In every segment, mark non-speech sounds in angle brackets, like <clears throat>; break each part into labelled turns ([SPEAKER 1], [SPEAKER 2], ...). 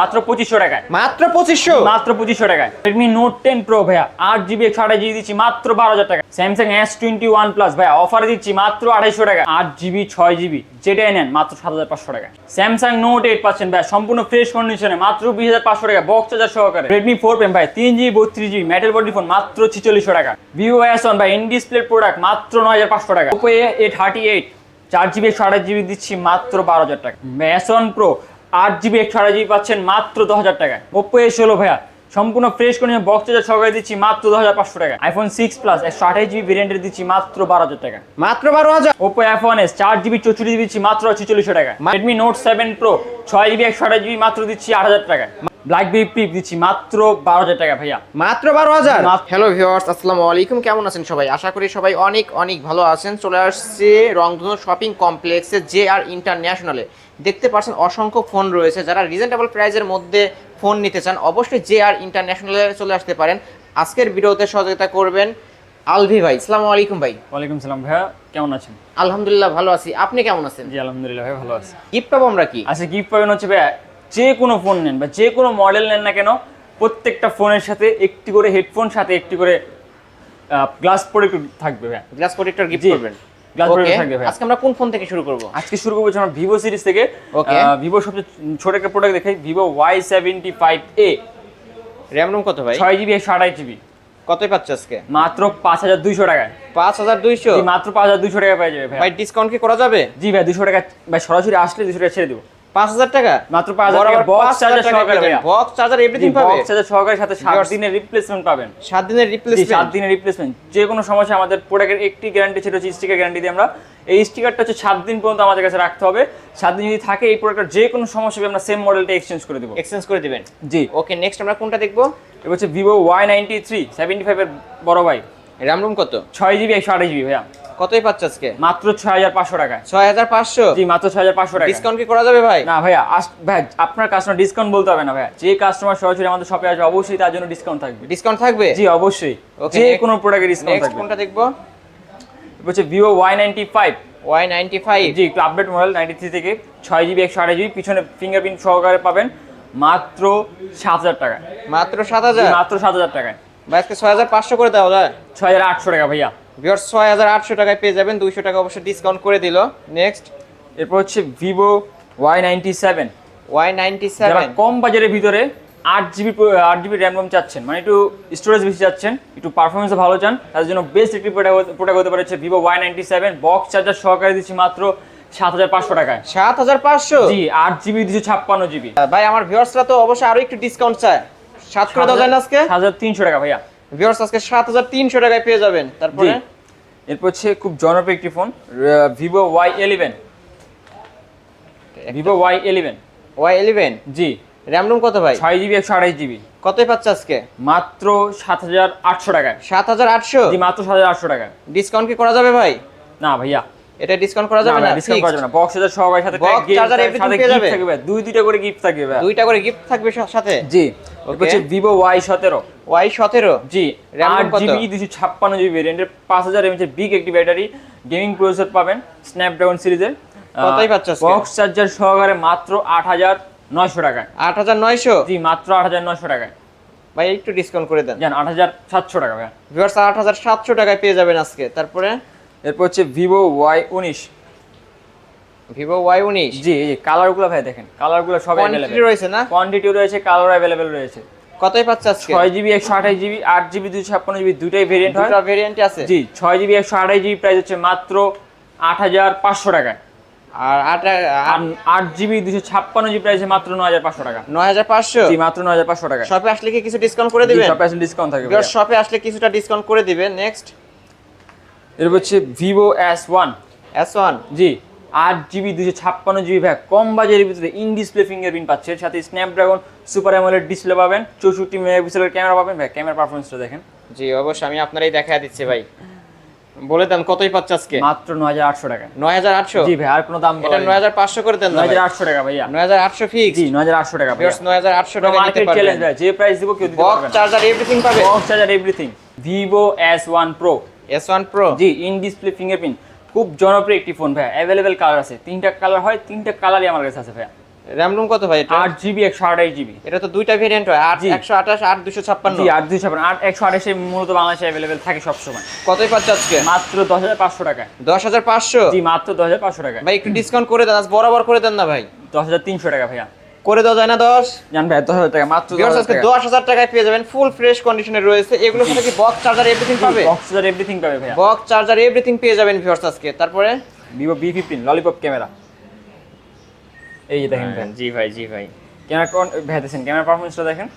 [SPEAKER 1] মাত্র পঁচিশশো টাকায়।
[SPEAKER 2] মাত্র পঁচিশশো?
[SPEAKER 1] মাত্র পঁচিশশো টাকায়। রেডমি নোট টেন প্রো ভাইয়া আট জিবি একশো আঠাশ জিবি দিচ্ছি মাত্র বারো হাজার টাকা Samsung S twenty one plus ভাইয়া অফারে দিচ্ছি মাত্র টাকা আট জিবি ছয় জিবি যেটাই নেন মাত্র সাত হাজার পাঁচশো টাকা স্যামসাং নোট এইট পাচ্ছেন ভাই সম্পূর্ণ ফ্রেশ কন্ডিশনে মাত্র বিশ হাজার পাঁচশো টাকা বক্স চার্জার সহকারে। রেডমি ফোর পেন ভাই তিন জিবি বত্রিশ জিবি মেটাল বডি ফোন মাত্র ছিচল্লিশশো টাকা ভিভো এস ওয়ান ভাই ইন ডিসপ্লে প্রোডাক্ট মাত্র নয় হাজার পাঁচশো টাকা ওপো এ থার্টি এইট চার জিবি একশো আঠাশ জিবি দিচ্ছি মাত্র বারো হাজার টাকা এস ওয়ান প্রো আট জিবি একশো আঠাশ জিবি পাচ্ছেন মাত্র দশ হাজার টাকায়। ওপো এ ষোলো ভাইয়া সম্পূর্ণ ফ্রেশ করে বক্স চার্জার সহকারে দিচ্ছি মাত্র দশ হাজার পাঁচশো টাকা আইফোন সিক্স প্লাস একশো আঠাশ জিবি ভেরিয়েন্টের দিচ্ছি মাত্র বারো হাজার টাকা
[SPEAKER 2] মাত্র বারো হাজার?
[SPEAKER 1] ওপো এফ ওয়ান এস চার জিবি চৌচল্লিশ দিচ্ছি মাত্র ছেচল্লিশশো টাকা রেডমি নোট সেভেন প্রো ছয় জিবি একশো আঠাশ জিবি মাত্র দিচ্ছি আট হাজার টাকা ব্ল্যাক বি পিপ দিচ্ছি মাত্র বারো হাজার টাকা ভাইয়া।
[SPEAKER 2] মাত্র বারো হাজার? হ্যালো ভিউয়ার্স আসসালামু আলাইকুম। কেমন আছেন সবাই? আশা করি সবাই অনেক অনেক ভালো আছেন। চলে আসছে রংধনু শপিং কমপ্লেক্সে জে আর ইন্টারন্যাশনালে দেখতে পাচ্ছেন অসংখ্য ফোন রয়েছে। যারা রিজনেবল প্রাইজের মধ্যে ফোন নিতে চান অবশ্যই যে আর ইন্টারন্যাশনালে চলে আসতে পারেন। আজকের ভিডিওতে সহযোগিতা করবেন আলভি ভাই। আসসালামু আলাইকুম ভাই।
[SPEAKER 1] ওয়ালাইকুম সালাম ভাইয়া কেমন আছেন?
[SPEAKER 2] আলহামদুলিল্লাহ ভালো আছি। আপনি কেমন আছেন?
[SPEAKER 1] জি আলহামদুলিল্লাহ ভাই ভালো আছি।
[SPEAKER 2] গিফট পাবো আমরা কি?
[SPEAKER 1] আচ্ছা গিফট পাবেন হচ্ছে ভাইয়া যে কোনো ফোন নেন বা যে কোনো মডেল নেন না কেন প্রত্যেকটা ফোনের সাথে একটি করে হেডফোন সাথে একটি করে গ্লাস প্রোডাক্ট থাকবে ভাইয়া।
[SPEAKER 2] গ্লাস প্রোটেক্টর গিফট করবেন। আজকে আমরা কোন ফোন থেকে শুরু করব?
[SPEAKER 1] আজকে শুরু করব আমরা ভিভো সিরিজ থেকে। ভিভো সবচেয়ে ছোট একটা প্রোডাক্ট দেখাই Vivo Y seventy five A
[SPEAKER 2] RAM ROM কত ভাই?
[SPEAKER 1] ছয় জিবি একশো আঠাশ জিবি
[SPEAKER 2] কতই পাচ্ছ আজকে?
[SPEAKER 1] মাত্র পাঁচ হাজার দুইশো টাকায়।
[SPEAKER 2] পাঁচ হাজার দুইশো?
[SPEAKER 1] মাত্র পাঁচ হাজার দুইশো টাকা পেয়ে যাবে ভাই
[SPEAKER 2] ভাই ডিসকাউন্ট কি করা যাবে?
[SPEAKER 1] জি ভাই দুশো টাকা ভাই সরাসরি আসলে দুশো টাকা ছেড়ে দেবো।
[SPEAKER 2] পাঁচ হাজার টাকা?
[SPEAKER 1] মাত্র পাঁচ হাজার বক্স চার্জার সহকারে
[SPEAKER 2] বক্স চার্জার এভরিথিং পাবে।
[SPEAKER 1] বক্স চার্জার সহকারে সাথে সাত দিনের রিপ্লেসমেন্ট পাবেন।
[SPEAKER 2] সাত দিনের
[SPEAKER 1] জি, সাত দিনের রিপ্লেসমেন্ট যে কোনো সমস্যা আমাদের প্রোডাক্টের একটি গ্যারান্টি ছিল হচ্ছে স্টিকার গ্যারান্টি দিয়ে আমরা এই স্টিকারটা হচ্ছে সাত দিন পর্যন্ত আমাদের কাছে রাখতে হবে। সাত দিন যদি থাকে এই প্রোডাক্টের যে কোনো সমস্যা হবে আমরা সেম মডেলটা এক্সচেঞ্জ করে দেবো।
[SPEAKER 2] এক্সচেঞ্জ করে দিবেন।
[SPEAKER 1] জি।
[SPEAKER 2] ওকে নেক্সট আমরা কোনটা দেখব?
[SPEAKER 1] এবার হচ্ছে Vivo Y ninety three seventy ফাইভের বড় ভাই।
[SPEAKER 2] র্যাম রুম কত?
[SPEAKER 1] ছয় জিবি একশো আঠাশ জিবি ভাইয়া।
[SPEAKER 2] কতই পাচ্ছে আজকে?
[SPEAKER 1] মাত্র ছয় হাজার পাঁচশো টাকায়।
[SPEAKER 2] ছয় হাজার পাঁচশো?
[SPEAKER 1] জি মাত্র ছয় হাজার পাঁচশো টাকা
[SPEAKER 2] ডিসকাউন্ট কি করা যাবে ভাই?
[SPEAKER 1] না ভাইয়া ভাই আপনার কাস্টমার ডিসকাউন্ট বলতে হবে না ভাইয়া। যে কাস্টমার সরাসরি আমাদের শপে আসবে অবশ্যই তার জন্য ডিসকাউন্ট থাকবে।
[SPEAKER 2] ডিসকাউন্ট থাকবে?
[SPEAKER 1] জি অবশ্যই। যে কোনো প্রোডাক্টে ডিসকাউন্ট থাকবে।
[SPEAKER 2] কোনটা দেখব?
[SPEAKER 1] হচ্ছে Vivo Y ninety five
[SPEAKER 2] Y ninety five
[SPEAKER 1] জি একটু আপডেট মডেল নাইনটি থ্রি থেকে ছয় জিবি একশো আঠাশ জিবি পিছনে ফিঙ্গারপ্রিন্ট সহকারে পাবেন মাত্র সাত হাজার টাকা
[SPEAKER 2] মাত্র সাত হাজার?
[SPEAKER 1] মাত্র সাত হাজার টাকায়।
[SPEAKER 2] ভাই আজকে ছয় হাজার পাঁচশো করে দেওয়া যায়।
[SPEAKER 1] ছয় হাজার আটশো টাকা ভাইয়া।
[SPEAKER 2] ভিওর ছয় হাজার আটশো টাকায় পেয়ে যাবেন দুইশো টাকা অবশ্যই ডিসকাউন্ট করে দিল। নেক্সট
[SPEAKER 1] এরপর হচ্ছে Vivo Y ninety seven
[SPEAKER 2] Y ninety seven
[SPEAKER 1] কম বাজারের ভিতরে আট জিবি আট জিবি র্যাম রোম চাচ্ছেন মানে একটু স্টোরেজ বেশি চাচ্ছেন একটু পারফরমেন্স ভালো চান তাদের জন্য বেস্ট একটি প্রোডাক্ট হতে পারে হচ্ছে Vivo Y ninety seven box charger সহকারে দিচ্ছি মাত্র সাত হাজার পাঁচশো টাকায়।
[SPEAKER 2] সাত হাজার পাঁচশো?
[SPEAKER 1] জি আট জিবি দুশো ছাপ্পান্ন জিবি।
[SPEAKER 2] ভাই আমার ভিউয়ার্সরা তো অবশ্যই আরও একটু ডিসকাউন্ট চায়। সাত করে দেওয়া যায় আজকে?
[SPEAKER 1] সাত হাজার তিনশো টাকা ভাইয়া।
[SPEAKER 2] ভিউয়ার্স আজকে সাত হাজার তিনশো টাকায় পেয়ে যাবেন। তারপরে?
[SPEAKER 1] এরপর হচ্ছে খুব জনপ্রিয় একটি phone Vivo Y eleven Vivo Y eleven
[SPEAKER 2] Y eleven
[SPEAKER 1] জি।
[SPEAKER 2] র্যাম রুম কত ভাই?
[SPEAKER 1] ছয় জিবি একশো আঠাশ জিবি
[SPEAKER 2] কতই পাচ্ছে আজকে?
[SPEAKER 1] মাত্র সাত হাজার আটশো টাকায়।
[SPEAKER 2] সাত হাজার আটশো?
[SPEAKER 1] জি মাত্র সাত হাজার আটশো টাকা
[SPEAKER 2] ডিসকাউন্ট কি করা যাবে ভাই?
[SPEAKER 1] না ভাইয়া।
[SPEAKER 2] এটা ডিসকাউন্ট করা যাবে না?
[SPEAKER 1] ডিসকাউন্ট করা যাবে না। বক্স হাজার সবাই সাথে
[SPEAKER 2] পেয়ে যাবে?
[SPEAKER 1] দুই দুইটা করে গিফট থাকবে
[SPEAKER 2] দুইটা করে গিফট থাকবে সাথে?
[SPEAKER 1] জি। হচ্ছে ভিভো ওয়াই সতেরো।
[SPEAKER 2] ওয়াই সতেরো?
[SPEAKER 1] জি আট জিবি দুশো ছাপ্পান্ন জিবি ভেরিয়েন্টের পাঁচ হাজার এমএচের বিগ একটি ব্যাটারি গেমিং প্রসেসর পাবেন স্ন্যাপড্রাগন সিরিজের
[SPEAKER 2] কতই পাচ্ছ
[SPEAKER 1] বক্স চার্জার সহকারে মাত্র আট হাজার নয়শো টাকায়।
[SPEAKER 2] আট হাজার নয়শো?
[SPEAKER 1] জি মাত্র আট হাজার নয়শো টাকায়।
[SPEAKER 2] ভাই একটু ডিসকাউন্ট করে দেন।
[SPEAKER 1] জান আট হাজার সাতশো টাকা ভাইয়া।
[SPEAKER 2] ভিউয়ার্স আট হাজার সাতশো টাকায় পেয়ে যাবেন আজকে। তারপরে?
[SPEAKER 1] এরপর হচ্ছে ভিভো ওয়াই উনিশ।
[SPEAKER 2] ভিভো ওয়াই উনিশ।
[SPEAKER 1] জি কালারগুলো ভাই দেখেন কালারগুলো সব
[SPEAKER 2] কোয়ান্টিটি রয়েছে না?
[SPEAKER 1] কোয়ান্টিটি রয়েছে কালার অ্যাভেলেবেল রয়েছে।
[SPEAKER 2] কতই পাচ্ছে আজকে?
[SPEAKER 1] ছয় জিবি একশো আঠাশ জিবি আট জিবি দুশো ছাপ্পান্ন জিবি দুটাই ভেরিয়েন্ট হয়।
[SPEAKER 2] দুটা ভেরিয়েন্ট আছে।
[SPEAKER 1] জি ছয় জিবি একশো আঠাশ জিবি প্রাইস হচ্ছে মাত্র আট হাজার পাঁচশো টাকায়।
[SPEAKER 2] আর আট
[SPEAKER 1] আর আট জিবি দুশো ছাপ্পান্ন জিবি প্রাইসে মাত্র নয় হাজার পাঁচশো টাকা।
[SPEAKER 2] নয় হাজার পাঁচশো?
[SPEAKER 1] জি মাত্র নয় হাজার পাঁচশো টাকা
[SPEAKER 2] শপে আসলে কি কিছু ডিসকাউন্ট করে দিবেন?
[SPEAKER 1] সব আসলে ডিসকাউন্ট থাকবে
[SPEAKER 2] শপে আসলে কিছুটা ডিসকাউন্ট করে দিবেন। নেক্সট
[SPEAKER 1] এরপর হচ্ছে Vivo S one
[SPEAKER 2] S one
[SPEAKER 1] জি। আট জিবি দুশো ছাপ্পান্ন জিবি ভ্যাক কম বাজারের ভিতরে ইন ডিসপ্লে ফিঙ্গারপ্রিন্ট পাচ্ছে। এর সাথে স্ন্যাপড্রাগন সুপার অ্যামোলেড ডিসপ্লে পাবেন। চৌষট্টি মেগাপিক্সেলের ক্যামেরা পাবেন। ভাই ক্যামেরা পারফরমেন্সটা দেখেন।
[SPEAKER 2] জি অবশ্যই আমি আপনারই দেখা দিচ্ছি ভাই। বলে দেন কতই পাচ্ছে আজকে?
[SPEAKER 1] মাত্র নয় হাজার আটশো টাকা।
[SPEAKER 2] নয় হাজার আটশো?
[SPEAKER 1] জি ভাই আর কোনো দাম
[SPEAKER 2] এটা নয় হাজার পাঁচশো করে দেন
[SPEAKER 1] নয় হাজার আটশো টাকা ভাইয়া।
[SPEAKER 2] নয় হাজার আটশো ফিক্স
[SPEAKER 1] জি নয় হাজার আটশো টাকা ভাইয়া।
[SPEAKER 2] ভিউয়ার্স নয় হাজার আটশো টাকা নিতে পারবেন।
[SPEAKER 1] চ্যালেঞ্জ ভাই যে প্রাইস দিব কেউ দিতে
[SPEAKER 2] বক্স
[SPEAKER 1] পারবে না।
[SPEAKER 2] চার্জার এভরিথিং পাবে।
[SPEAKER 1] Box charger everything Vivo S one pro
[SPEAKER 2] S one pro
[SPEAKER 1] G in display fingerprint খুব জনপ্রিয় একটি ফোন ভাইয়া। অ্যাভেলেবেল কালার আছে। তিনটা কালার হয় তিনটা কালারই আমার কাছে আছে ভাইয়া।
[SPEAKER 2] র্যাম রুম কত ভাই এটা?
[SPEAKER 1] আট জিবি একশো আঠাশ জিবি
[SPEAKER 2] এটা তো দুইটা ভেরিয়েন্ট হয়। আট। একশো আঠাশ আট দুশো ছাপ্পান্ন।
[SPEAKER 1] আট দুই ছাপান্ন আট একশো আঠাশে মূলত বাংলাদেশে অ্যাভেলেবেল থাকে সবসময়।
[SPEAKER 2] কতই পাচ্ছে আজকে?
[SPEAKER 1] মাত্র দশ হাজার পাঁচশো টাকায়।
[SPEAKER 2] দশ হাজার পাঁচশো?
[SPEAKER 1] জি মাত্র দশ হাজার পাঁচশো টাকায়।
[SPEAKER 2] ভাই একটু ডিসকাউন্ট করে দেন আজ বরাবর করে দেন না ভাই।
[SPEAKER 1] দশ হাজার তিনশো টাকা ভাইয়া।
[SPEAKER 2] করে দেওয়া যায় না দশ?
[SPEAKER 1] জান ভাই দশ হাজার টাকা মাত্র
[SPEAKER 2] দশ হাজার টাকায় পেয়ে যাবেন ফুল ফ্রেশ কন্ডিশনে রয়েছে। এগুলোর সাথে কি বক্স চার্জার এভরিথিং পাবে?
[SPEAKER 1] বক্স চার্জার এভরিথিং পাবে ভাইয়া।
[SPEAKER 2] বক্স চার্জার এভরিথিং পেয়ে যাবেন ভিউয়ার্স আজকে। তারপরে?
[SPEAKER 1] Vivo B fifteen lollipop camera এই যে দেখেন
[SPEAKER 2] জি ভাই জি ভাই।
[SPEAKER 1] ক্যামেরা কোন ভাই দেখেন ক্যামেরা পারফরমেন্সটা দেখেন।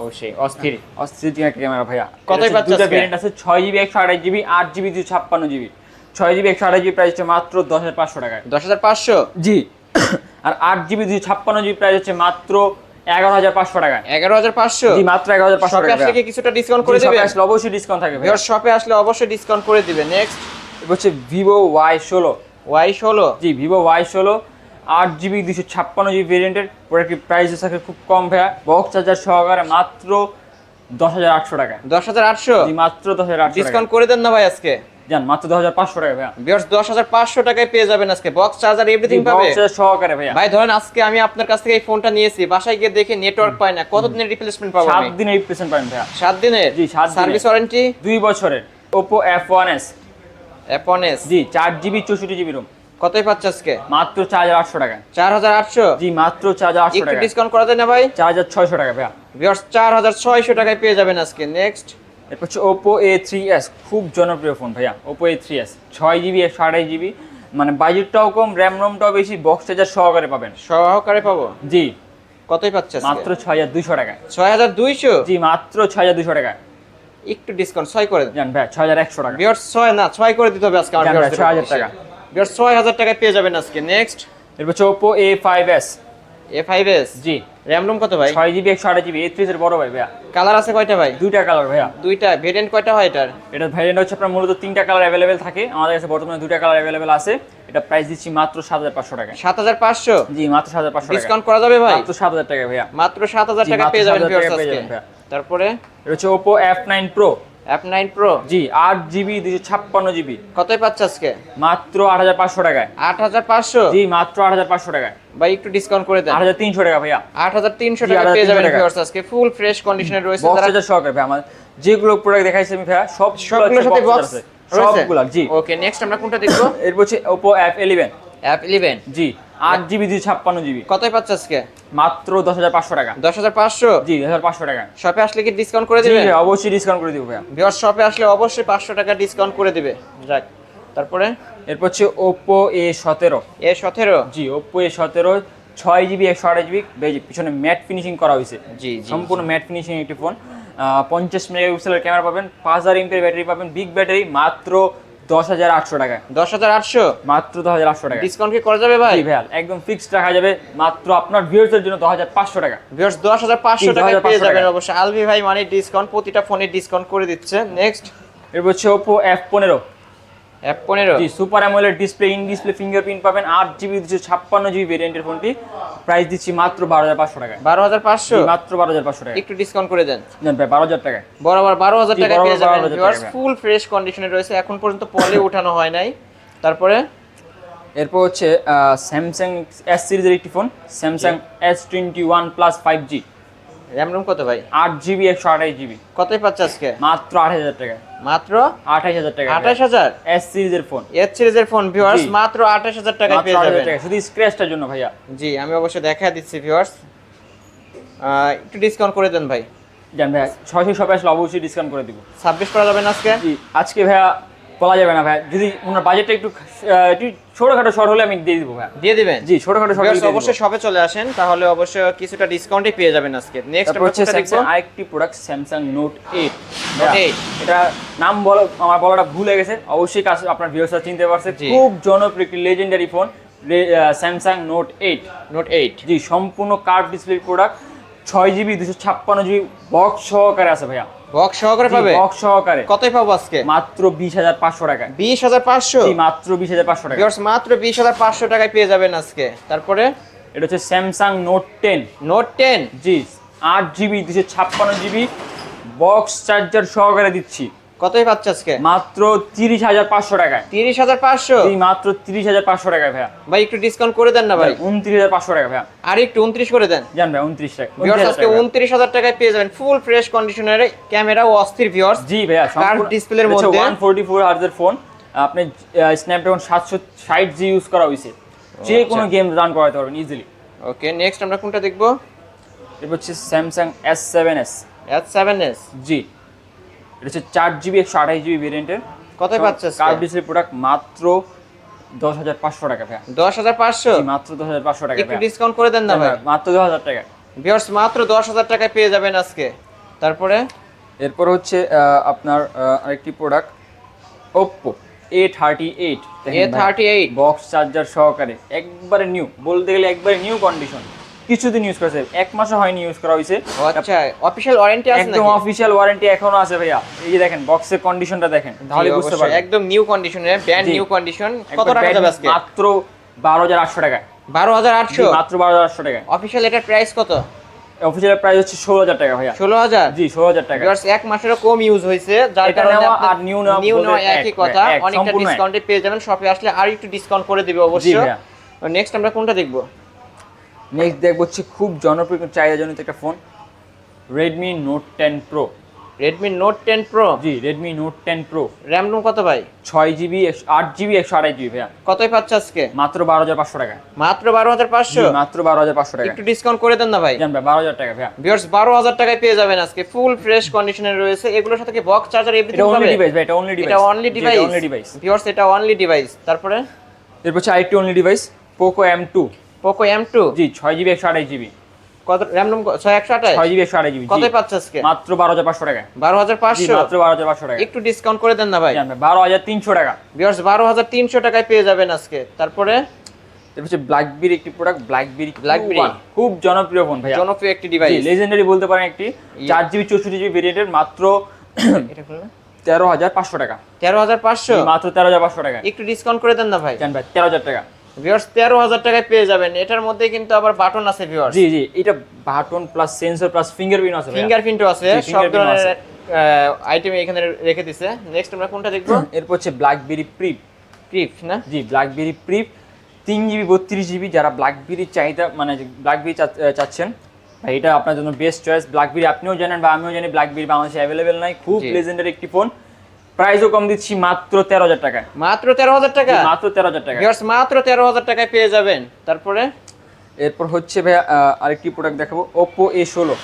[SPEAKER 2] অবশ্যই অস্থির।
[SPEAKER 1] অস্থির ক্যামেরা ভাইয়া।
[SPEAKER 2] কতই পাচ্ছে
[SPEAKER 1] দুটো ভেরিয়েন্ট আছে ছয় জিবি একশো আঠাশ জিবি আট জিবি দুশো ছাপ্পান্ন জিবি ছয় জিবি একশো আঠাশ জিবি প্রাইস মাত্র দশ হাজার পাঁচশো টাকায়।
[SPEAKER 2] দশ হাজার পাঁচশো?
[SPEAKER 1] জি। আর আট জিবি দুশো ছাপ্পান্ন জিবি প্রাইস হচ্ছে মাত্র এগারো হাজার পাঁচশো টাকায়
[SPEAKER 2] এগারো হাজার পাঁচশো?
[SPEAKER 1] জি মাত্র এগারো হাজার পাঁচশো টাকা।
[SPEAKER 2] কিছুটা ডিসকাউন্ট করে দেবে
[SPEAKER 1] আসলে অবশ্যই ডিসকাউন্ট থাকবে
[SPEAKER 2] শপে আসলে অবশ্যই ডিসকাউন্ট করে দিবে নেক্সট
[SPEAKER 1] হচ্ছে ভিভো ওয়াই ষোলো।
[SPEAKER 2] ওয়াই ষোলো।
[SPEAKER 1] জি ভিভো ওয়াই ষোলো আট জিবি দুশো ছাপ্পান্ন জিবি ভেরিয়েন্টের প্রোডাক্টের প্রাইস থাকে খুব কম ভাইয়া। বক্স চার্জার সহকারে মাত্র দশ হাজার আটশো টাকায়
[SPEAKER 2] দশ হাজার আটশো?
[SPEAKER 1] মাত্র দশ হাজার
[SPEAKER 2] ডিসকাউন্ট করে দেন না ভাই আজকে?
[SPEAKER 1] জান মাত্র দশ হাজার পাঁচশো টাকা ভাইয়া।
[SPEAKER 2] ভিউয়ার্স দশ হাজার পাঁচশো টাকায় পেয়ে যাবেন আজকে। বক্স চার্জার এভরিথিং পাবে?
[SPEAKER 1] বক্স সহকারে ভাইয়া।
[SPEAKER 2] ভাই ধরেন আজকে আমি আপনার কাছ থেকে এই ফোনটা নিয়েছি বাসায় গিয়ে দেখে নেটওয়ার্ক পাই না। কত দিনের রিপ্লেসমেন্ট পাবো
[SPEAKER 1] সাত
[SPEAKER 2] আমি?
[SPEAKER 1] দিনে এইট পার্সেন্ট পাবেন ভাইয়া।
[SPEAKER 2] সাত দিনের?
[SPEAKER 1] জি, সাত
[SPEAKER 2] সার্ভিস ওয়ারেন্টি
[SPEAKER 1] দুই বছরের। ওপো এফ ওয়ান এস
[SPEAKER 2] অ্যাপন এস
[SPEAKER 1] জি চার জিবি চৌষট্টি জিবি রুম
[SPEAKER 2] কতই পাচ্ছে আজকে?
[SPEAKER 1] মাত্র চার হাজার আটশো টাকা।
[SPEAKER 2] চার হাজার আটশো?
[SPEAKER 1] জি মাত্র চার হাজার আটশো
[SPEAKER 2] একটু
[SPEAKER 1] টাকা।
[SPEAKER 2] ডিসকাউন্ট করা যায় না ভাই?
[SPEAKER 1] চার হাজার ছয়শো টাকা ভাইয়া।
[SPEAKER 2] ভিউয়ার্স চার হাজার ছয়শো টাকায় পেয়ে যাবেন আজকে। নেক্সট
[SPEAKER 1] এরপর হচ্ছে ওপো এ থ্রি এস খুব জনপ্রিয় ফোন ভাইয়া ওপো এ থ্রি এস ছয় জিবি একশো আঠাশ জিবি মানে বাজেটটাও কম র্যাম রোমটাও বেশি বক্স চার্জার সহকারে পাবেন।
[SPEAKER 2] সহকারে পাবো?
[SPEAKER 1] জি।
[SPEAKER 2] কতই পাচ্ছে
[SPEAKER 1] মাত্র ছয় হাজার দুইশো টাকায়।
[SPEAKER 2] ছয় হাজার দুইশো?
[SPEAKER 1] জি মাত্র ছয় হাজার দুইশো টাকায়।
[SPEAKER 2] একটু ডিসকাউন্ট ছয় করে দেন।
[SPEAKER 1] ভাই ছয় হাজার একশো টাকা।
[SPEAKER 2] ভিউয়ার্স ছয় না ছয় করে দিতে হবে আজকে
[SPEAKER 1] 6,000
[SPEAKER 2] উদ্দেশ্যে।
[SPEAKER 1] টাকা।
[SPEAKER 2] ভিউয়ার্স ছয় হাজার টাকায় পেয়ে যাবেন আজকে। নেক্সট
[SPEAKER 1] এরপর হচ্ছে Oppo A five S
[SPEAKER 2] A5s
[SPEAKER 1] জি।
[SPEAKER 2] RAM ROM কত ভাই?
[SPEAKER 1] 6GB 128GB A3 এর বড় ভাই ভাইয়া।
[SPEAKER 2] কালার আছে কয়টা ভাই?
[SPEAKER 1] দুইটা কালার ভাইয়া।
[SPEAKER 2] দুইটা। ভেরিয়েন্ট কয়টা হয় এটার?
[SPEAKER 1] এটা ভেরিয়েন্ট হচ্ছে আপনার মূলত তিনটা কালার अवेलेबल থাকে। আমাদের কাছে বর্তমানে দুইটা কালার अवेलेबल আছে। এটা প্রাইস দিচ্ছি মাত্র 7500 টাকা
[SPEAKER 2] 7500
[SPEAKER 1] জি মাত্র 7500 টাকা
[SPEAKER 2] ডিসকাউন্ট করা যাবে ভাই?
[SPEAKER 1] মাত্র 7000 টাকা ভাইয়া।
[SPEAKER 2] মাত্র
[SPEAKER 1] 7000
[SPEAKER 2] টাকা পেয়ে যাবেন ভিউয়ার্স আজকে। তারপরে?
[SPEAKER 1] এটা হচ্ছে Oppo F9
[SPEAKER 2] Pro F9 Pro?
[SPEAKER 1] জি 8 জিবি 256 জিবি।
[SPEAKER 2] কতই পাচ্ছ আজকে?
[SPEAKER 1] মাত্র 8500 টাকায়।
[SPEAKER 2] 8500
[SPEAKER 1] জি মাত্র 8500 টাকায়।
[SPEAKER 2] ভাই একটু ডিসকাউন্ট করে দেন।
[SPEAKER 1] 8300 টাকা ভাইয়া। 8300
[SPEAKER 2] টাকা পেয়ে যাবেন ভিউয়ার্স আজকে। ফুল ফ্রেশ কন্ডিশনে রয়েছে তারা
[SPEAKER 1] হাজার শখ ভাই আমার যেগুলো প্রোডাক্ট দেখাইছি আমি ভাইয়া সব
[SPEAKER 2] সবগুলোর সাথে বক্স
[SPEAKER 1] সবগুলো জি।
[SPEAKER 2] ওকে নেক্সট আমরা কোনটা দেখব?
[SPEAKER 1] এরপর হচ্ছে Oppo
[SPEAKER 2] অ্যাপ F11
[SPEAKER 1] জি। আট জিবি দুশো ছাপ্পান্ন জিবি।
[SPEAKER 2] কতই পাচ্ছে আজকে?
[SPEAKER 1] মাত্র দশ হাজার পাঁচশো টাকা।
[SPEAKER 2] দশ হাজার পাঁচশো?
[SPEAKER 1] জি দশ হাজার পাঁচশো টাকা।
[SPEAKER 2] শপে আসলে কি ডিসকাউন্ট করে দিবে?
[SPEAKER 1] অবশ্যই ডিসকাউন্ট করে দিব ভাইয়া।
[SPEAKER 2] শপে আসলে অবশ্যই পাঁচশো টাকা ডিসকাউন্ট করে দিবে। যাক তারপরে?
[SPEAKER 1] এরপর হচ্ছে ওপো এ সতেরো।
[SPEAKER 2] এ সতেরো?
[SPEAKER 1] জি ওপো এ সতেরো ছয় জিবি একশো আঠাশ জিবি। পিছনে ম্যাট ফিনিশিং করা হয়েছে।
[SPEAKER 2] জি জি
[SPEAKER 1] সম্পূর্ণ ম্যাট ফিনিশিং একটি ফোন পঞ্চাশ মেগাপিক্সেলের ক্যামেরা পাবেন পাঁচ হাজার এমপের ব্যাটারি পাবেন বিগ ব্যাটারি মাত্র দশ হাজার আটশো টাকায়
[SPEAKER 2] দশ হাজার আটশো?
[SPEAKER 1] মাত্র দশ হাজার আটশো টাকা।
[SPEAKER 2] ডিসকাউন্ট কি করা যাবে ভাই?
[SPEAKER 1] ভাই একদম ফিক্সড রাখা যাবে। মাত্র আপনার ভিউয়ার্সের জন্য দশ হাজার পাঁচশো টাকা।
[SPEAKER 2] ভিউয়ার্স দশ হাজার পাঁচশো
[SPEAKER 1] টাকা
[SPEAKER 2] টাকায়
[SPEAKER 1] 10,500
[SPEAKER 2] পেয়ে যাবেন
[SPEAKER 1] টাকা।
[SPEAKER 2] অবশ্যই। আলভি ভাই মানে ডিসকাউন্ট প্রতিটা ফোনে ডিসকাউন্ট করে দিচ্ছে। নেক্সট
[SPEAKER 1] এরপর হচ্ছে ওপো এফ পনেরো।
[SPEAKER 2] অ্যাপ পনেরো।
[SPEAKER 1] জি super amoled display in display fingerprint পাবেন আট জিবি দুশো ছাপ্পান্ন জিবি ভেরিয়েন্টের ফোনটি প্রাইস দিচ্ছি মাত্র বারো হাজার পাঁচশো টাকায়।
[SPEAKER 2] বারো হাজার পাঁচশো?
[SPEAKER 1] মাত্র বারো হাজার পাঁচশো টাকা
[SPEAKER 2] একটু ডিসকাউন্ট করে দেন।
[SPEAKER 1] জান ভাই বারো হাজার টাকায়।
[SPEAKER 2] বরাবর বারো হাজার
[SPEAKER 1] জি,
[SPEAKER 2] টাকা পেয়ে যাবেন। ভিউয়ার্স ফুল ফ্রেশ কন্ডিশনে রয়েছে। এখন পর্যন্ত পলে <coughs> উঠানো হয় নাই। তারপরে?
[SPEAKER 1] এরপর হচ্ছে স্যামসাং এস সিরিজের একটি phone Samsung S twenty one plus five G
[SPEAKER 2] RAM ROM কত ভাই?
[SPEAKER 1] আট জিবি একশো আঠাশ জিবি
[SPEAKER 2] কতই পাচ্ছে আজকে?
[SPEAKER 1] মাত্র আঠাশ হাজার টাকা
[SPEAKER 2] মাত্র
[SPEAKER 1] আঠাশ হাজার টাকা।
[SPEAKER 2] আঠাশ হাজার?
[SPEAKER 1] এস সিরিজের ফোন।
[SPEAKER 2] এস সিরিজের ফোন ভিউয়ার্স মাত্র আঠাশ হাজার টাকায়
[SPEAKER 1] মাত্র
[SPEAKER 2] পেয়ে যাবেন।
[SPEAKER 1] শুধু স্ক্র্যাচটার জন্য ভাইয়া।
[SPEAKER 2] জি আমি অবশ্যই দেখা দিচ্ছি ভিউয়ার্স একটু ডিসকাউন্ট করে দেন ভাই।
[SPEAKER 1] জান ভাইয়া ছয়শো সবাই আসলে অবশ্যই ডিসকাউন্ট করে দিব।
[SPEAKER 2] ছাব্বিশ করা যাবে না আজকে?
[SPEAKER 1] জি আজকে ভাইয়া বলা যাবে না ভাইয়া যদি ওনার বাজেটটা একটু ছোটোখাটো শর্ট হলে আমি দিয়ে দিব ভাইয়া
[SPEAKER 2] দিয়ে দিবেন?
[SPEAKER 1] জি ছোটোখাটো শর্ট
[SPEAKER 2] অবশ্যই সবে চলে আসেন তাহলে অবশ্যই কিছুটা ডিসকাউন্টই পেয়ে যাবেন আজকে। নেক্সট
[SPEAKER 1] হচ্ছে স্যামসাং আরেকটি product Samsung note eight
[SPEAKER 2] Note 8
[SPEAKER 1] এটা নাম বলো আমার বলাটা ভুল হয়ে গেছে। অবশ্যই কাছে আপনার ভিউয়ার্সরা চিনতে পারছে। খুব জনপ্রিয় একটি legendary phone Samsung note eight
[SPEAKER 2] note eight
[SPEAKER 1] জি সম্পূর্ণ কার্ভ ডিসপ্লে প্রোডাক্ট ছয় জিবি দুশো ছাপ্পান্ন জিবি বক্স সহকারে আছে ভাইয়া।
[SPEAKER 2] বক্স সহকারে পাবে?
[SPEAKER 1] বক্স সহকারে।
[SPEAKER 2] কতই পাবো আজকে?
[SPEAKER 1] মাত্র বিশ হাজার পাঁচশো টাকায়।
[SPEAKER 2] বিশ হাজার পাঁচশো?
[SPEAKER 1] জি মাত্র বিশ হাজার পাঁচশো টাকা
[SPEAKER 2] ভিউয়ার্স মাত্র বিশ হাজার পাঁচশো টাকায় পেয়ে যাবেন আজকে। তারপরে?
[SPEAKER 1] এটা হচ্ছে Samsung note ten.
[SPEAKER 2] Note ten?
[SPEAKER 1] জি আট জিবি দুশো ছাপ্পান্ন জিবি বক্স চার্জার সহকারে দিচ্ছি।
[SPEAKER 2] কতই পাচ্ছে আজকে?
[SPEAKER 1] মাত্র তিরিশ হাজার পাঁচশো টাকায়।
[SPEAKER 2] তিরিশ হাজার পাঁচশো?
[SPEAKER 1] মাত্র তিরিশ হাজার পাঁচশো টাকায় ভাইয়া।
[SPEAKER 2] ভাই একটু ডিসকাউন্ট করে দেন না ভাই।
[SPEAKER 1] উনত্রিশ হাজার পাঁচশো টাকা ভাইয়া।
[SPEAKER 2] আর একটু উনত্রিশ করে দেন।
[SPEAKER 1] জান ভাই উনত্রিশ টাকা
[SPEAKER 2] আজকে উনত্রিশ হাজার টাকায় পেয়ে যাবেন। ফুল ফ্রেশ কন্ডিশনের ক্যামেরা ও অস্থির ভিউয়ার্স
[SPEAKER 1] জি ভাইয়া
[SPEAKER 2] display এর মধ্যে-
[SPEAKER 1] ওয়ান ফোরটি ফোর হার্জের ফোন। আপনি স্ন্যাপড্রাগন সাতশো ষাট জি ইউজ করা হয়েছে যে কোনো
[SPEAKER 2] আচ্ছা।
[SPEAKER 1] গেম রান করাতে পারবেন ইজিলি
[SPEAKER 2] ওকে নেক্সট আমরা কোনটা দেখব?
[SPEAKER 1] এরপর হচ্ছে Samsung S seven S
[SPEAKER 2] S seven S
[SPEAKER 1] জি। এটা হচ্ছে চার জিবি একশো আঠাশ জিবি ভেরিয়েন্টের
[SPEAKER 2] কতই পাচ্ছে?
[SPEAKER 1] কার্ভ ডিসপ্লে প্রোডাক্ট মাত্র দশ হাজার পাঁচশো টাকা ভাইয়া
[SPEAKER 2] দশ হাজার পাঁচশো?
[SPEAKER 1] মাত্র দশ হাজার পাঁচশো টাকা
[SPEAKER 2] একটু ডিসকাউন্ট করে দেন না ভাই।
[SPEAKER 1] মাত্র দশ হাজার টাকা।
[SPEAKER 2] ভিউয়ার্স মাত্র দশ হাজার টাকায় পেয়ে যাবেন আজকে। তারপরে?
[SPEAKER 1] এরপর হচ্ছে আপনার আরেকটি product Oppo A thirty eight
[SPEAKER 2] A thirty eight
[SPEAKER 1] box charger সহকারে। একবারে নিউ বলতে গেলে একবারে নিউ কন্ডিশন কিছুদিন ইউজ করেছে। এক মাসও হয়নি ইউজ করা হয়েছে
[SPEAKER 2] আচ্ছা অফিশিয়াল ওয়ারেন্টি আছে
[SPEAKER 1] একদম
[SPEAKER 2] নাকি?
[SPEAKER 1] অফিসিয়াল ওয়ারেন্টি এখনও আছে ভাইয়া। এই যে দেখেন বক্সের কন্ডিশনটা দেখেন তাহলে বুঝতে পারবেন।
[SPEAKER 2] একদম নিউ কন্ডিশনে ব্র্যান্ড নিউ কন্ডিশন কত টাকা যাবে আজকে?
[SPEAKER 1] মাত্র বারো হাজার আটশো টাকা।
[SPEAKER 2] বারো হাজার আটশো?
[SPEAKER 1] মাত্র বারো হাজার আটশো টাকা।
[SPEAKER 2] অফিসিয়াল এটার প্রাইস কত?
[SPEAKER 1] অফিসিয়াল প্রাইস হচ্ছে ষোলো হাজার টাকা ভাইয়া।
[SPEAKER 2] ষোলো হাজার?
[SPEAKER 1] জি ষোলো হাজার টাকা।
[SPEAKER 2] এক মাসেরও কম ইউজ হয়েছে যার কারণে
[SPEAKER 1] আর নিউ নেওয়া
[SPEAKER 2] নিউ
[SPEAKER 1] এক,
[SPEAKER 2] একই কথা। অনেকটা ডিসকাউন্টে পেয়ে যাবেন। শপে আসলে আর একটু ডিসকাউন্ট করে দিবে
[SPEAKER 1] জি
[SPEAKER 2] অবশ্যই
[SPEAKER 1] ভাইয়া।
[SPEAKER 2] নেক্সট আমরা কোনটা দেখব?
[SPEAKER 1] নেক্সট দেখব হচ্ছে খুব জনপ্রিয় চাহিদাজনিত একটা phone Redmi note ten pro
[SPEAKER 2] Redmi note ten pro
[SPEAKER 1] জি Redmi note ten pro
[SPEAKER 2] RAM ROM কত ভাই?
[SPEAKER 1] ছয় জিবি আট জিবি একশো আড়াই জিবি ভাইয়া।
[SPEAKER 2] কতই পাচ্ছে আজকে?
[SPEAKER 1] মাত্র বারো হাজার পাঁচশো টাকা।
[SPEAKER 2] মাত্র বারো হাজার পাঁচশো?
[SPEAKER 1] মাত্র বারো হাজার পাঁচশো টাকা।
[SPEAKER 2] একটু ডিসকাউন্ট করে দেন না ভাই।
[SPEAKER 1] জান ভাই বারো হাজার টাকা ভাইয়া।
[SPEAKER 2] ভিউয়ার্স বারো হাজার টাকায় পেয়ে যাবেন আজকে। ফুল ফ্রেশ কন্ডিশনে রয়েছে। এগুলোর সাথে কি বক্স চার্জার
[SPEAKER 1] এটা
[SPEAKER 2] এভরিথিং
[SPEAKER 1] অনলি ডিভাইস ভাই এটা অনলি ডিভাইস
[SPEAKER 2] এটা only device
[SPEAKER 1] only device
[SPEAKER 2] viewers এটা অনলি ডিভাইস তারপরে?
[SPEAKER 1] এরপর হচ্ছে আরেকটি only device Poco M two
[SPEAKER 2] Poco M two
[SPEAKER 1] জি ছয় জিবি একশো আড়াই জিবি
[SPEAKER 2] কত র্যাম রুম ছয় একশো আঠাশ?
[SPEAKER 1] ছয় জিবি একশো আড়াই জিবি
[SPEAKER 2] কতই পাচ্ছে আজকে?
[SPEAKER 1] মাত্র বারো হাজার পাঁচশো টাকা।
[SPEAKER 2] বারো হাজার পাঁচশো?
[SPEAKER 1] মাত্র বারো হাজার পাঁচশো টাকা।
[SPEAKER 2] একটু ডিসকাউন্ট করে দেন না ভাই।
[SPEAKER 1] বারো হাজার তিনশো টাকা।
[SPEAKER 2] ভিউয়ার্স বারো হাজার তিনশো টাকায় পেয়ে যাবেন আজকে। তারপরে?
[SPEAKER 1] হচ্ছে ব্ল্যাকবেরি একটি প্রোডাক্ট ব্ল্যাকবেরি
[SPEAKER 2] BlackBerry।
[SPEAKER 1] খুব জনপ্রিয় ফোন ভাইয়া।
[SPEAKER 2] জনপ্রিয় একটি ডিভাইস
[SPEAKER 1] লেজেন্ডারি বলতে পারেন একটি। চার জিবি চৌষট্টি জিবি ভেরিয়েন্টের মাত্র <coughs>
[SPEAKER 2] এটা
[SPEAKER 1] তেরো হাজার পাঁচশো টাকা।
[SPEAKER 2] তেরো হাজার পাঁচশো?
[SPEAKER 1] মাত্র তেরো হাজার পাঁচশো টাকা।
[SPEAKER 2] একটু ডিসকাউন্ট করে দেন না ভাই।
[SPEAKER 1] জান ভাই তেরো হাজার টাকা।
[SPEAKER 2] ভিউয়ার্স তেরো হাজার টাকায় পেয়ে যাবেন। এটার মধ্যে কিন্তু আবার বাটন আছে ভিউয়ার্স
[SPEAKER 1] জি জি এটা button plus sensor plus fingerprint আছে।
[SPEAKER 2] ফিঙ্গারপ্রিন্টও আছে। সব ধরনের আইটেম এখানে রেখে দিছে। নেক্সট আমরা কোনটা দেখব? <clears throat>
[SPEAKER 1] এরপর হচ্ছে ব্ল্যাকবেরি প্রিপ
[SPEAKER 2] ক্রিপ না?
[SPEAKER 1] জি ব্ল্যাকবেরি প্রিপ তিন জিবি বত্রিশ জিবি যারা ব্ল্যাকবেরি চাহিদা মানে ব্ল্যাকবেরি চাচ্ছেন ভাই এটা আপনার জন্য বেস্ট চয়েস ব্ল্যাকবেরি আপনিও জানেন বা আমিও জানি ব্ল্যাকবেরি বাংলাদেশে অ্যাভেলেবেল নাই। খুব। লেজেন্ডারি একটি ফোন প্রাইসও কম দিচ্ছি মাত্র তেরো হাজার টাকা
[SPEAKER 2] মাত্র তেরো হাজার টাকা?
[SPEAKER 1] মাত্র তেরো হাজার টাকা
[SPEAKER 2] মাত্র তেরো হাজার টাকায় পেয়ে যাবেন। তারপরে?
[SPEAKER 1] এরপর হচ্ছে ভাইয়া আরেকটি প্রোডাক্ট দেখাবো ওপো এ ষোলো।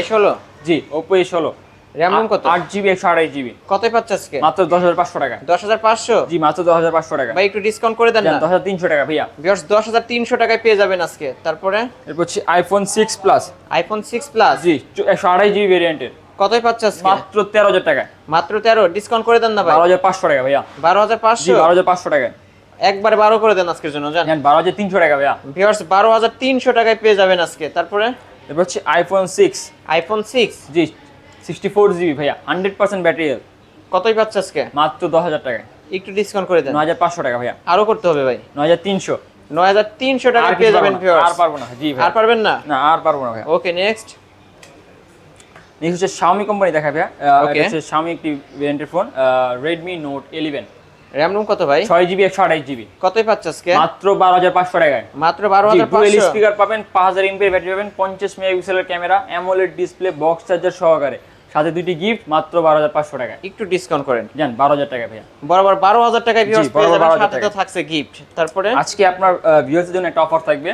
[SPEAKER 2] এ ষোলো?
[SPEAKER 1] জি ওপো এ ষোলো।
[SPEAKER 2] র্যাম কত?
[SPEAKER 1] আট জিবি একশো আড়াই জিবি
[SPEAKER 2] কতই পাচ্ছে আজকে?
[SPEAKER 1] মাত্র দশ হাজার পাঁচশো টাকা।
[SPEAKER 2] দশ হাজার পাঁচশো?
[SPEAKER 1] জি মাত্র দশ হাজার পাঁচশো টাকা।
[SPEAKER 2] ভাই একটু ডিসকাউন্ট করে দেন না?
[SPEAKER 1] দশ হাজার তিনশো টাকা ভাইয়া।
[SPEAKER 2] ভিউয়ার্স দশ হাজার তিনশো টাকায় পেয়ে যাবেন আজকে। তারপরে?
[SPEAKER 1] এরপর হচ্ছে iPhone six plus
[SPEAKER 2] iPhone six plus
[SPEAKER 1] জি একশো আড়াই জিবি ভেরিয়েন্টের
[SPEAKER 2] কতই পাচ্ছে আজকে?
[SPEAKER 1] মাত্র তেরো হাজার টাকা
[SPEAKER 2] মাত্র তেরো ডিসকাউন্ট করে দেন না ভাই।
[SPEAKER 1] বারো হাজার পাঁচশো টাকা ভাইয়া।
[SPEAKER 2] বারো হাজার পাঁচশো?
[SPEAKER 1] বারো হাজার পাঁচশো টাকা
[SPEAKER 2] একবারে বারো করে দেন আজকের জন্য জান।
[SPEAKER 1] জান বারো হাজার তিনশো টাকা ভাইয়া।
[SPEAKER 2] ভিউয়ার্স বারো হাজার তিনশো টাকায় পেয়ে যাবেন আজকে। তারপরে?
[SPEAKER 1] এরপর হচ্ছে আইফোন সিক্স
[SPEAKER 2] আইফোন সিক্স
[SPEAKER 1] জি সিক্সটি ফোর জিবি ভাইয়া হান্ড্রেড পার্সেন্ট ব্যাটারি
[SPEAKER 2] কতই পাচ্ছে আজকে?
[SPEAKER 1] মাত্র দশ হাজার টাকায়।
[SPEAKER 2] একটু ডিসকাউন্ট করে দেন।
[SPEAKER 1] ন হাজার পাঁচশো টাকা ভাইয়া।
[SPEAKER 2] আরও করতে হবে ভাই।
[SPEAKER 1] ন হাজার তিনশো।
[SPEAKER 2] নয় হাজার তিনশো টাকা পেয়ে যাবেন ভিউয়ার্স
[SPEAKER 1] আর পারব না। জি
[SPEAKER 2] আর পারবেন না?
[SPEAKER 1] না আর পারব না ভাইয়া।
[SPEAKER 2] ওকে নেক্সট
[SPEAKER 1] নেক্সট হচ্ছে শাওমি কোম্পানি দেখা ভাইয়া। এটা হচ্ছে শাওমি একটি ভেরিয়েন্টের phone Redmi note eleven
[SPEAKER 2] RAM ROM কত ভাই?
[SPEAKER 1] ছয় জিবি একশো আঠাইশ জিবি
[SPEAKER 2] কতই পাচ্ছে আজকে?
[SPEAKER 1] মাত্র বারো হাজার পাঁচশো টাকায়।
[SPEAKER 2] মাত্র বারো হাজার
[SPEAKER 1] ডুয়েল স্পিকার পাবেন পাঁচ হাজার এমপি ব্যাটারি পাবেন পঞ্চাশ মেগাপিক্সেলের camera amoled display box charger সহকারে। সাথে দুইটি গিফট মাত্র বারো হাজার পাঁচশো টাকায়।
[SPEAKER 2] একটু ডিসকাউন্ট করেন।
[SPEAKER 1] জান বারো হাজার টাকা ভাইয়া।
[SPEAKER 2] বরাবর বারো হাজার টাকায় সাথে তো
[SPEAKER 1] টাকা।
[SPEAKER 2] থাকছে গিফট তারপরে?
[SPEAKER 1] আজকে আপনার ভিউয়ার্সের জন্য একটা অফার থাকবে।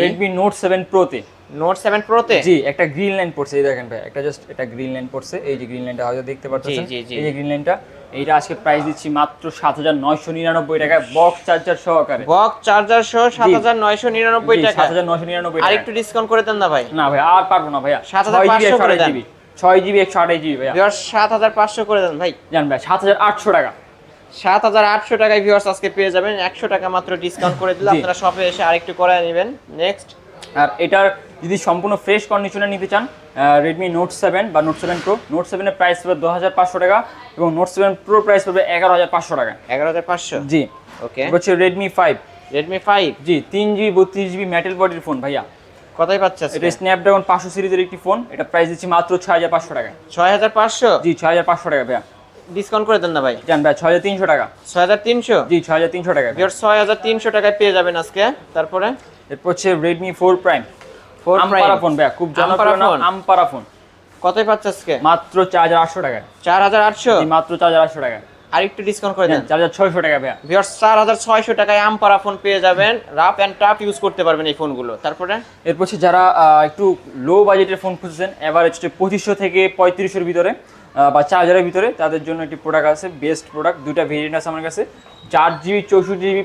[SPEAKER 1] রেডমি নোট সেভেন প্রোতে
[SPEAKER 2] নোট সেভেন প্রোতে
[SPEAKER 1] জি একটা গ্রিন লাইন পড়ছে এই দেখেন ভাই একটা জাস্ট এটা গ্রিন লাইন পড়ছে এই যে গ্রিন লাইনটা হয়তো দেখতে পাচ্ছেন। এই যে গ্রিন লাইনটা এইটা আজকে প্রাইস দিচ্ছি মাত্র সাত হাজার নয়শো নিরানব্বই টাকায় বক্স চার্জার সহকারে।
[SPEAKER 2] বক্স চার্জার সহ সাত হাজার নয়শো নিরানব্বই টাকা
[SPEAKER 1] সাত হাজার নয়শো নিরানব্বই
[SPEAKER 2] আর
[SPEAKER 1] টাকা
[SPEAKER 2] একটু ডিসকাউন্ট করে দেন না ভাই?
[SPEAKER 1] না ভাই আর পারব না ভাইয়া।
[SPEAKER 2] 7,500 করে দেন।
[SPEAKER 1] জিবি ছয় জিবি একশো আঠাশ জিবি ভাইয়া।
[SPEAKER 2] সাত হাজার পাঁচশো করে দেন ভাই।
[SPEAKER 1] জান ভাই সাত হাজার আটশো টাকা।
[SPEAKER 2] সাত হাজার আটশো টাকায় ভিউয়ার্স আজকে পেয়ে যাবেন। একশো টাকা মাত্র ডিসকাউন্ট করে দিলে আপনারা শপে এসে আরেকটু করে নেবেন। নেক্সট
[SPEAKER 1] আর এটার যদি সম্পূর্ণ ফ্রেশ কন্ডিশনে নিতে চান রেডমি নোট সেভেন বা নোট সেভেন প্রো নোট সেভেনের প্রাইস পড়বে দু হাজার পাঁচশো টাকা এবং নোট সেভেন প্রো প্রাইস পড়বে এগারো হাজার পাঁচশো টাকা।
[SPEAKER 2] এগারো হাজার পাঁচশো?
[SPEAKER 1] জি।
[SPEAKER 2] ওকে
[SPEAKER 1] হচ্ছে রেডমি ফাইভ
[SPEAKER 2] রেডমি ফাইভ
[SPEAKER 1] জি তিন জিবি বত্রিশ জিবি মেটাল বডির ফোন ভাইয়া।
[SPEAKER 2] কতই পাচ্ছে
[SPEAKER 1] এটা স্ন্যাপড্রাগন পাঁচশো সিরিজের একটি ফোন এটা প্রাইস দিচ্ছি মাত্র ছয় হাজার পাঁচশো টাকা।
[SPEAKER 2] ছয় হাজার পাঁচশো?
[SPEAKER 1] জি ছয় হাজার পাঁচশো টাকা ভাইয়া।
[SPEAKER 2] ডিসকাউন্ট করে দেন না ভাই।
[SPEAKER 1] জান ভাই ছয় হাজার তিনশো টাকা।
[SPEAKER 2] ছয় হাজার তিনশো?
[SPEAKER 1] জি ছয় হাজার তিনশো টাকা
[SPEAKER 2] ছয় হাজার তিনশো টাকায় পেয়ে যাবেন আজকে। তারপরে?
[SPEAKER 1] এরপর হচ্ছে রেডমি ফোর প্রাইম আমপারা ফোন ভাইয়া খুব জনপ্রিয় নাম আমপারা ফোন
[SPEAKER 2] কতই পাচ্ছে আজকে?
[SPEAKER 1] মাত্র চার হাজার আটশো টাকা
[SPEAKER 2] চার হাজার আটশো?
[SPEAKER 1] মাত্র চার হাজার আটশো টাকা
[SPEAKER 2] আর একটু ডিসকাউন্ট করে দেন।
[SPEAKER 1] চার হাজার ছয়শো টাকা ভাইয়া।
[SPEAKER 2] ভিওর চার হাজার ছয়শো টাকায় আমপারা ফোন পেয়ে যাবেন। রাফ অ্যান্ড টাফ ইউজ করতে পারবেন এই ফোনগুলো তারপরে?
[SPEAKER 1] এরপর হচ্ছে যারা একটু লো বাজেটের ফোন খুঁজছেন এভারেজ পঁচিশশো থেকে পঁয়ত্রিশের ভিতরে বা চার হাজারের ভিতরে তাদের জন্য একটি প্রোডাক্ট আছে বেস্ট প্রোডাক্ট দুইটা ভেরিয়েন্ট আছে আমার কাছে। চার জিবি চৌষট্টি জিবি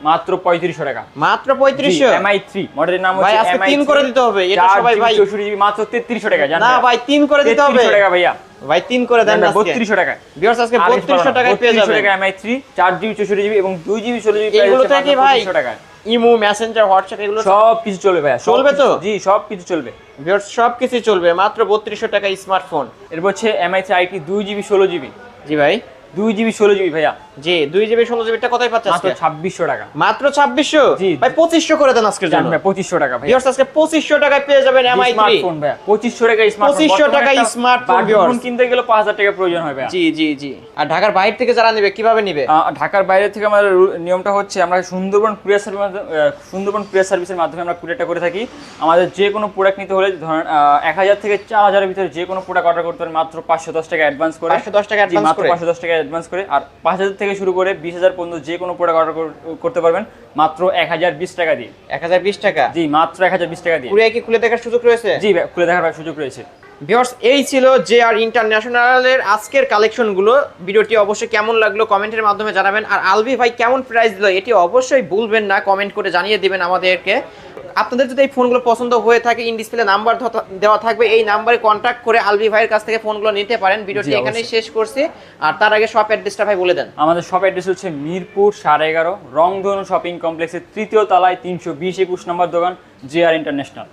[SPEAKER 1] মাত্র পঁয়ত্রিশশো টাকা।
[SPEAKER 2] মাত্র পঁয়ত্রিশশো?
[SPEAKER 1] এমআই থ্রি মডেলের নাম হচ্ছে
[SPEAKER 2] তিন
[SPEAKER 1] 3
[SPEAKER 2] করে দিতে হবে, এটা সবাই ভাই-
[SPEAKER 1] চৌষট্টি জিবি মাত্র তেত্রিশশো টাকা জান
[SPEAKER 2] না ভাই করে দিতে হবে।
[SPEAKER 1] 3300 টাকা ভাইয়া।
[SPEAKER 2] ভাই করে দেন আজকে।
[SPEAKER 1] বত্রিশশো টাকা।
[SPEAKER 2] ভিওর্স আজকে বত্রিশশো টাকায় পেয়ে যাবেন।
[SPEAKER 1] টাকা এমআই থ্রি চার জিবি চৌষট্টি জিবি এবং দুই জিবি ষোলো জিবি
[SPEAKER 2] এগুলো থেকে ভাই
[SPEAKER 1] টাকা
[SPEAKER 2] ইমো মেসেঞ্জার হোয়াটসঅ্যাপ এগুলো
[SPEAKER 1] সব কিছু চলবে ভাইয়া
[SPEAKER 2] চলবে তো?
[SPEAKER 1] জি সব কিছু চলবে।
[SPEAKER 2] সব কিছু চলবে মাত্র বত্রিশশো টাকা স্মার্টফোন
[SPEAKER 1] এরপর হচ্ছে এমআই থ্রি আইটি দুই জিবি ষোলো জিবি।
[SPEAKER 2] জি ভাই।
[SPEAKER 1] দুই জিবি ষোলো জিবি ভাইয়া।
[SPEAKER 2] জি দুই জিবি ষোলো জিবিটা কোথায় পাচ্ছে
[SPEAKER 1] মাত্র
[SPEAKER 2] আজকে?
[SPEAKER 1] ছাব্বিশশো টাকা।
[SPEAKER 2] মাত্র ছাব্বিশশো?
[SPEAKER 1] জি।
[SPEAKER 2] ভাই পঁচিশশো করে দেন আজকের জন্য।
[SPEAKER 1] পঁচিশশো টাকা ভাই।
[SPEAKER 2] আজকে পঁচিশশো টাকায় পেয়ে যাবেন এমআই থ্রি
[SPEAKER 1] স্মার্টফোন ভাইয়া পঁচিশশো টাকা স্মার্টফোন
[SPEAKER 2] 2500 smartphone, viewers।
[SPEAKER 1] কিনতে গেলে পাঁচ হাজার টাকা প্রয়োজন ভাইয়া
[SPEAKER 2] জি জি জি। আর ঢাকার বাইরে থেকে যারা নেবে কীভাবে নিবে?
[SPEAKER 1] ঢাকার বাইরে থেকে আমাদের নিয়মটা হচ্ছে আমরা Sundarban courier service Sundarban courier সার্ভিসের মাধ্যমে আমরা কুরিয়ারটা করে থাকি। আমাদের যে কোনো প্রোডাক্ট নিতে হলে ধরেন এক হাজার থেকে চার হাজারের ভিতরে যে কোনো প্রোডাক্ট অর্ডার করতে পারেন মাত্র পাঁচশো দশ টাকা অ্যাডভান্স করে।
[SPEAKER 2] 510 টাকা
[SPEAKER 1] মাত্র
[SPEAKER 2] করে?
[SPEAKER 1] পাঁচশো দশ টাকা অ্যাডভান্স করে। আর পাঁচ হাজার থেকে শুরু করে বিশ হাজার পর্যন্ত যে কোনো প্রোডাক্ট অর্ডার করতে পারবেন মাত্র এক হাজার বিশ টাকা দিয়ে।
[SPEAKER 2] এক হাজার বিশ টাকা?
[SPEAKER 1] জি মাত্র এক হাজার বিশ টাকা দিয়ে।
[SPEAKER 2] পুরো কি খুলে দেখার সুযোগ রয়েছে?
[SPEAKER 1] জি খুলে দেখার সুযোগ রয়েছে।
[SPEAKER 2] ভিউয়ার্স এই ছিল জে আর ইন্টারন্যাশনালের আজকের কালেকশনগুলো। ভিডিওটি অবশ্যই কেমন লাগল কমেন্টের মাধ্যমে জানাবেন। আর আলভি ভাই কেমন প্রাইস দিল এটি অবশ্যই ভুলবেন না কমেন্ট করে জানিয়ে দিবেন আমাদেরকে। আপনাদের যদি এই ফোনগুলো পছন্দ হয়ে থাকে ইন ডিসপ্লে নাম্বার দেওয়া থাকবে এই নাম্বারে কন্ট্যাক্ট করে আলভি ভাইয়ের কাছ থেকে ফোনগুলো নিতে পারেন। ভিডিওটি এখানেই শেষ করছি। আর তার আগে শপ অ্যাড্রেসটা ভাই বলে দেন।
[SPEAKER 1] আমাদের শপ অ্যাড্রেস হচ্ছে মিরপুর সাড়ে এগারো রংধনু শপিং কমপ্লেক্সের তৃতীয় তলায় তিনশো বিশ একুশ নম্বর দোকান জে আর ইন্টারন্যাশনাল।